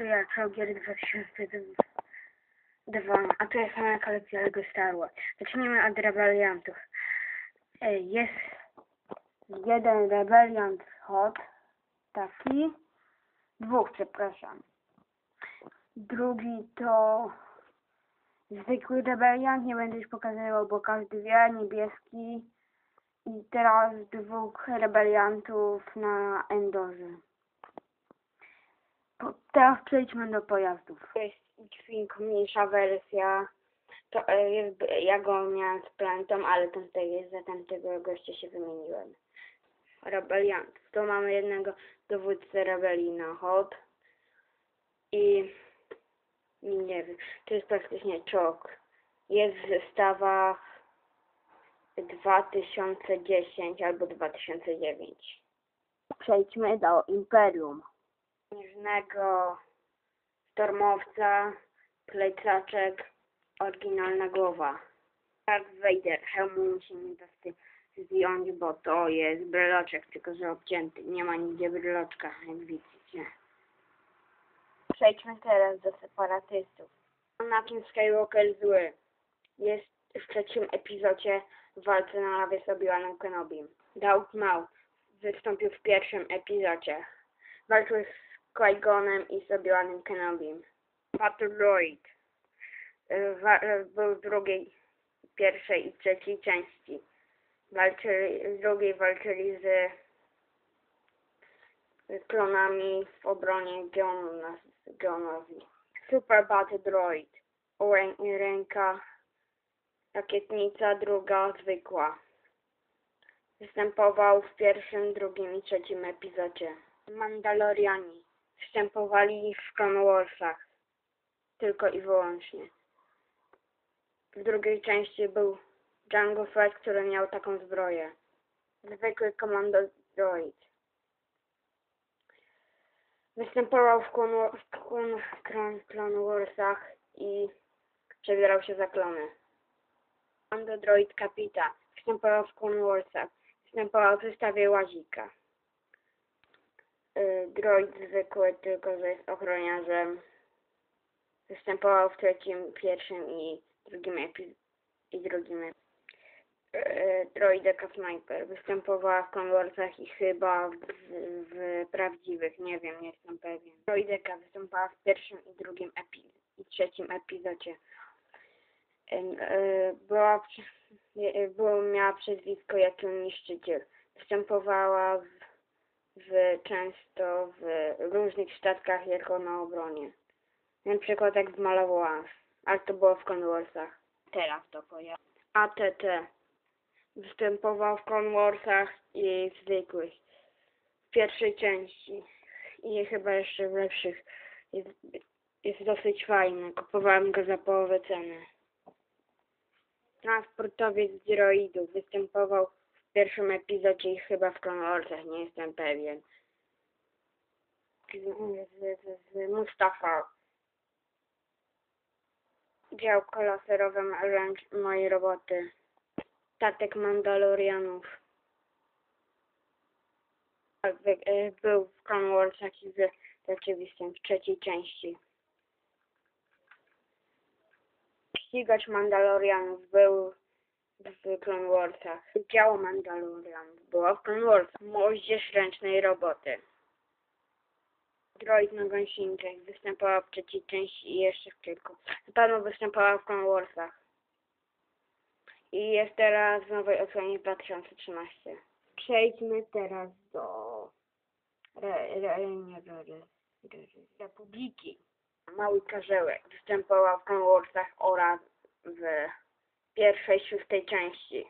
To ja, Czołgier 2002. A to jest sama kolekcja Lego Star Wars. Zacznijmy od rebeliantów. E, Jest jeden rebeliant hot, taki. Dwóch, przepraszam. Drugi to zwykły rebeliant, nie będę już pokazywał, bo każdy wie, niebieski. I teraz dwóch rebeliantów na Endorze. Po, teraz przejdźmy do pojazdów. To jest X-Wing, mniejsza wersja. To e, jest, ja go miałem z Planetą, ale ten tutaj jest, za tamtego gościa się wymieniłem. Rebeliantów. Tu mamy jednego dowódcę rebelii na hot. I i nie wiem, to jest praktycznie czołg. Jest w zestawach 2010 albo 2009. Przejdźmy do Imperium. Śnieżnego stormowca, plecaczek, oryginalna głowa. Darth Vader, hełmu musi nie da z tym zdjąć, bo to jest bryloczek, tylko że obcięty. Nie ma nigdzie bryloczka, jak widzicie. Przejdźmy teraz do separatystów. Anakin Skywalker zły. Jest w trzecim epizodzie w walce na lawie z Obi-Wanem Kenobim. Darth Maul wystąpił w pierwszym epizodzie. Walczył z Qui-Gonem i z Obi-Wanem Kenobim. Y, wa- y, był w drugiej, pierwszej i trzeciej części. Walczyli, w drugiej walczyli z klonami w obronie Geonowi. Super Battle Droid. Rę- Ręka rakietnica, druga zwykła. Występował w pierwszym, drugim i trzecim epizodzie. Mandaloriani występowali w Clone. Tylko i wyłącznie. W drugiej części był Django Fett, który miał taką zbroję. Zwykły komando droid. Występował w Clone Warsach i przebierał się za klony. Komando droid Kapita. Występował w Clone Warsach. Występował w zestawie Łazika. Y, droid zwykły, tylko że jest ochroniarzem. Występował w trzecim, pierwszym i drugim epi- i drugim epi- droideka Sniper. Występowała w Clone Warsach i chyba w, w prawdziwych, nie wiem, nie jestem pewien. Droideka występowała w pierwszym i drugim epi- i trzecim epizodzie. E, Była, było, miała przezwisko jako niszczyciel. Występowała w, w często w różnych statkach jako na obronie. Na przykład jak zmalowała, ale to było w Clone Warsach. Teraz to kojarzę. ATT występował w Clone Warsach i w zwykłych. W pierwszej części i chyba jeszcze w lepszych. Jest, jest dosyć fajny. Kupowałem go za połowę ceny. Transportowiec droidów występował w pierwszym epizodzie i chyba w Clone nie jestem pewien. Mustafa. Działko laserowe ręcz mojej roboty. Statek Mandalorianów. E, Był w Clone i w rzeczywistym, w trzeciej części. Ścigacz Mandalorianów był w Clone Warsach. Działo Mandalorianów było w Clone Warsach. Moździerz ręcznej roboty. Droid na gąsienicach występowała w trzeciej części i jeszcze w kilku. Na pewno występowała w Clone Warsach. I jest teraz w nowej odsłonie 2013. Przejdźmy teraz do re, re, nie, re, re, re, Republiki. Mały Karzełek występował w Clone Warsach oraz w pierwszej, szóstej części.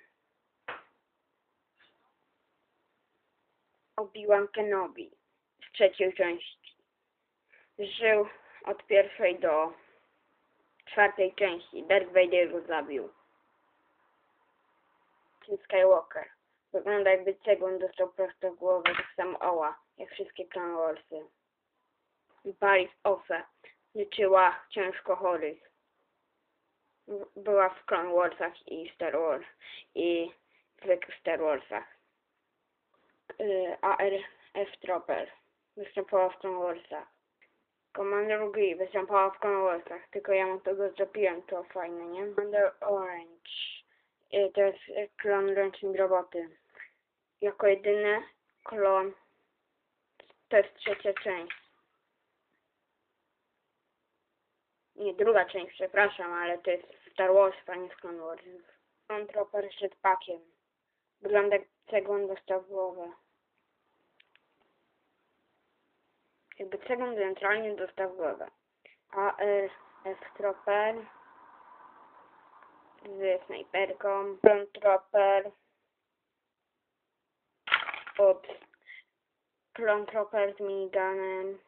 Obi-Wan Kenobi w trzeciej części. Żył od pierwszej do czwartej części. Darth Vader go zabił. Kim Skywalker. Wygląda jakby cegłą dostał prosto w głowę, tak samo Oła, jak wszystkie Clone Warsy. Paris Ofe leczyła ciężko chorych. W- Była w Clone Warsach i Star Wars i zwykłych Star Warsach. Y, ARF Trooper występowała w Clone Warsach. Commander Green występowała w Commonwealthach, tylko ja mu tego zrobiłem, to fajne, nie? Commander Orange. I to jest klon ręcznik roboty. Jako jedyny klon. To jest trzecia część. Nie, druga część, przepraszam, ale to jest Star Wars, a nie z Clone Wars. Clone Trooper z jetpackiem. Wygląda jak cegon dostawowe. Jakby cegon centralnie dostawowe. AR F Trooper z snajperką. Clone Trooper. Ups. Clone Trooper z miniganem.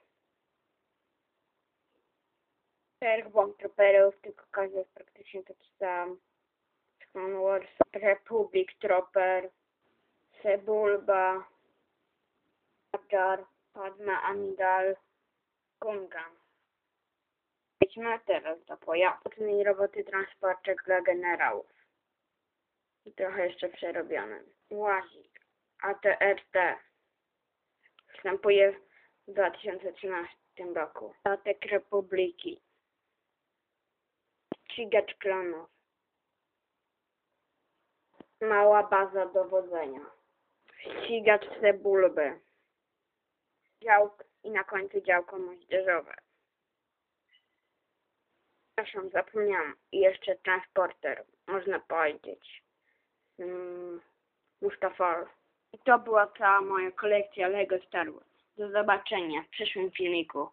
Czterech bomb tylko każdy jest praktycznie taki sam. Clone Wars, Republic Trooper, Sebulba, Jar, Padma Amidal, Gungan. Idźmy teraz do pojazdu. Czyli roboty transporter dla generałów. I trochę jeszcze przerobione. Łazik. ATRT. Wstępuje w 2013 roku. Statek Republiki. Ścigacz klonów. Mała baza dowodzenia. Ścigacz cebulby. Działk i na końcu działko moździerzowe. Przepraszam, zapomniałam. I jeszcze transporter, można powiedzieć. Hmm, Mustafar. I to była cała moja kolekcja Lego Star Wars. Do zobaczenia w przyszłym filmiku.